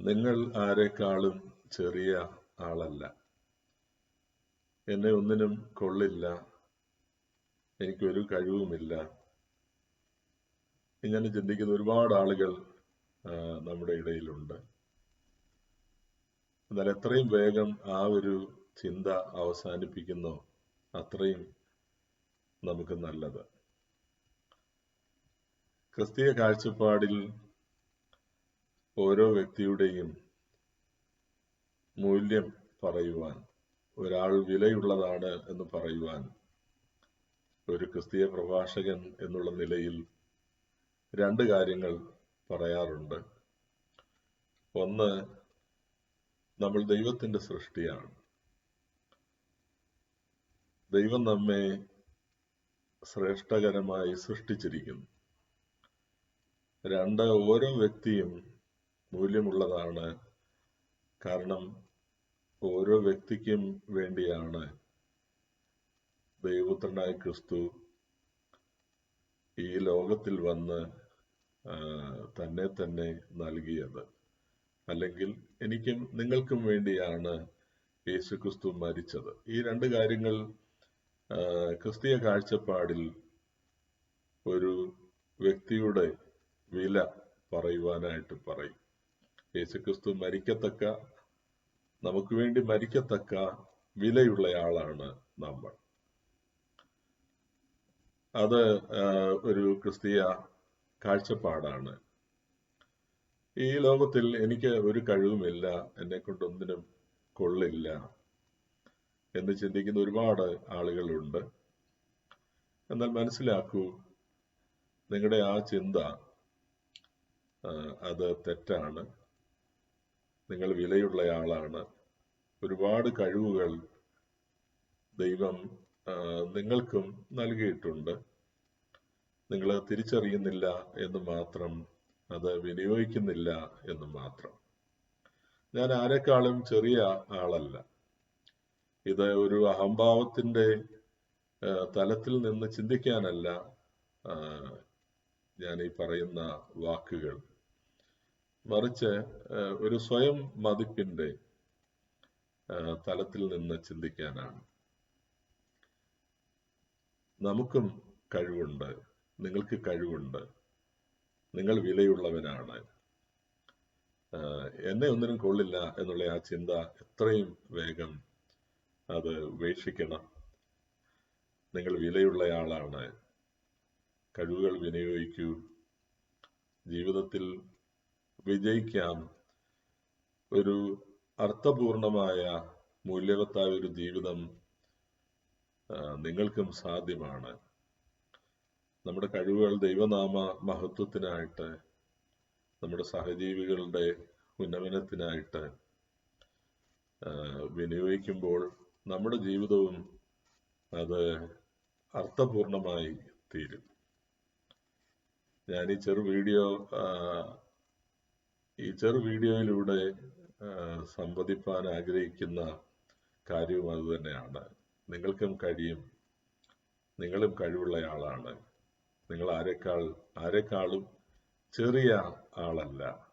നിങ്ങൾ ആരെക്കാളും ചെറിയ ആളല്ല. എന്നെ ഒന്നിനും കൊള്ളില്ല. എനിക്കൊരു കഴിവുമില്ല. ഇങ്ങനെ ചിന്തിക്കുന്ന ഒരുപാട് ആളുകൾ നമ്മുടെ ഇടയിലുണ്ട്. എന്നാൽ എത്രയും വേഗം ആ ഒരു ചിന്ത അവസാനിപ്പിക്കുന്നു. അത്രയും നമുക്ക് നല്ലത്. ക്രിസ്തീയ കാഴ്ചപ്പാടിൽ ഓരോ വ്യക്തിയുടെയും മൂല്യം പറയുവാൻ ഒരാൾ വിലയുള്ളതാണ് എന്ന് പറയുവാൻ ഒരു ക്രിസ്തീയ പ്രഭാഷകൻ എന്നുള്ള നിലയിൽ രണ്ട് കാര്യങ്ങൾ പറയാറുണ്ട്. ഒന്ന് നമ്മൾ ദൈവത്തിന്റെ സൃഷ്ടിയാണ്. ദൈവം നമ്മെ ശ്രേഷ്ഠകരമായി സൃഷ്ടിച്ചിരിക്കുന്നു. രണ്ട് ഓരോ വ്യക്തിയും മൂല്യമുള്ളതാണ്. കാരണം ഓരോ വ്യക്തിക്കും വേണ്ടിയാണ് ദൈവപുത്രനായ ക്രിസ്തു ഈ ലോകത്തിൽ വന്ന് തന്നെ തന്നെ നൽകിയത്. അല്ലെങ്കിൽ എനിക്കും നിങ്ങൾക്കും വേണ്ടിയാണ് യേശു ക്രിസ്തു മരിച്ചത്. ഈ രണ്ട് കാര്യങ്ങൾ ക്രിസ്തീയ കാഴ്ചപ്പാടിൽ ഒരു വ്യക്തിയുടെ വില പറയുവാനായിട്ട് പറയും. യേശുക്രിസ്തു മരിക്കത്തക്ക നമുക്ക് വേണ്ടി മരിക്കത്തക്ക വിലയുള്ളയാളാണ് നമ്മൾ. അത് ഒരു ക്രിസ്തീയ കാഴ്ചപ്പാടാണ്. ഈ ലോകത്തിൽ എനിക്ക് ഒരു കഴിവുമില്ല എന്നെ കൊണ്ടൊന്നിനും കൊള്ളില്ല എന്ന് ചിന്തിക്കുന്ന ഒരുപാട് ആളുകളുണ്ട്. എന്നാൽ മനസ്സിലാക്കൂ നിങ്ങളുടെ ആ ചിന്ത അത് തെറ്റാണ്. നിങ്ങൾ വിലയുള്ളയാളാണ് ഒരുപാട് കഴിവുകൾ ദൈവം നിങ്ങൾക്കും നൽകിയിട്ടുണ്ട്. നിങ്ങൾ തിരിച്ചറിയുന്നില്ല എന്ന് മാത്രം അത് വിനിയോഗിക്കുന്നില്ല എന്ന് മാത്രം. ഞാൻ ആരെക്കാളും ചെറിയ ആളല്ല. ഇത് ഒരു അഹംഭാവത്തിന്റെ തലത്തിൽ നിന്ന് ചിന്തിക്കാനല്ല ഞാൻ ഈ പറയുന്ന വാക്കുകൾ. മറിച്ച് ഒരു സ്വയം മതിപ്പിന്റെ തലത്തിൽ നിന്ന് ചിന്തിക്കാനാണ്. നമുക്കും കഴിവുണ്ട് നിങ്ങൾക്ക് കഴിവുണ്ട് നിങ്ങൾ വിലയുള്ളവനാണ് എന്നെ ഒന്നിനും കൊള്ളില്ല എന്നുള്ള ആ ചിന്ത എത്രയും വേഗം അത് ഉപേക്ഷിക്കണം. നിങ്ങൾ വിലയുള്ളയാളാണ്. കഴിവുകൾ വിനിയോഗിക്കൂ. ജീവിതത്തിൽ വിജയിക്കാം. ഒരു അർത്ഥപൂർണമായ മൂല്യവത്തായ ഒരു ജീവിതം നിങ്ങൾക്കും സാധ്യമാണ്. നമ്മുടെ കഴിവുകൾ ദൈവനാമ മഹത്വത്തിനായിട്ട് നമ്മുടെ സഹജീവികളുടെ ഉന്നമനത്തിനായിട്ട് വിനിയോഗിക്കുമ്പോൾ നമ്മുടെ ജീവിതവും അത് അർത്ഥപൂർണമായി തീരും. ഞാൻ ഈ ചെറു വീഡിയോ ചെറു വീഡിയോയിലൂടെ സംവദിപ്പാൻ ആഗ്രഹിക്കുന്ന കാര്യവും അത് തന്നെയാണ്. നിങ്ങൾക്കും കഴിയും. നിങ്ങളും കഴിവുള്ളയാളാണ് നിങ്ങൾ ആരെക്കാൾ ആരെക്കാളും ചെറിയ ആളല്ല.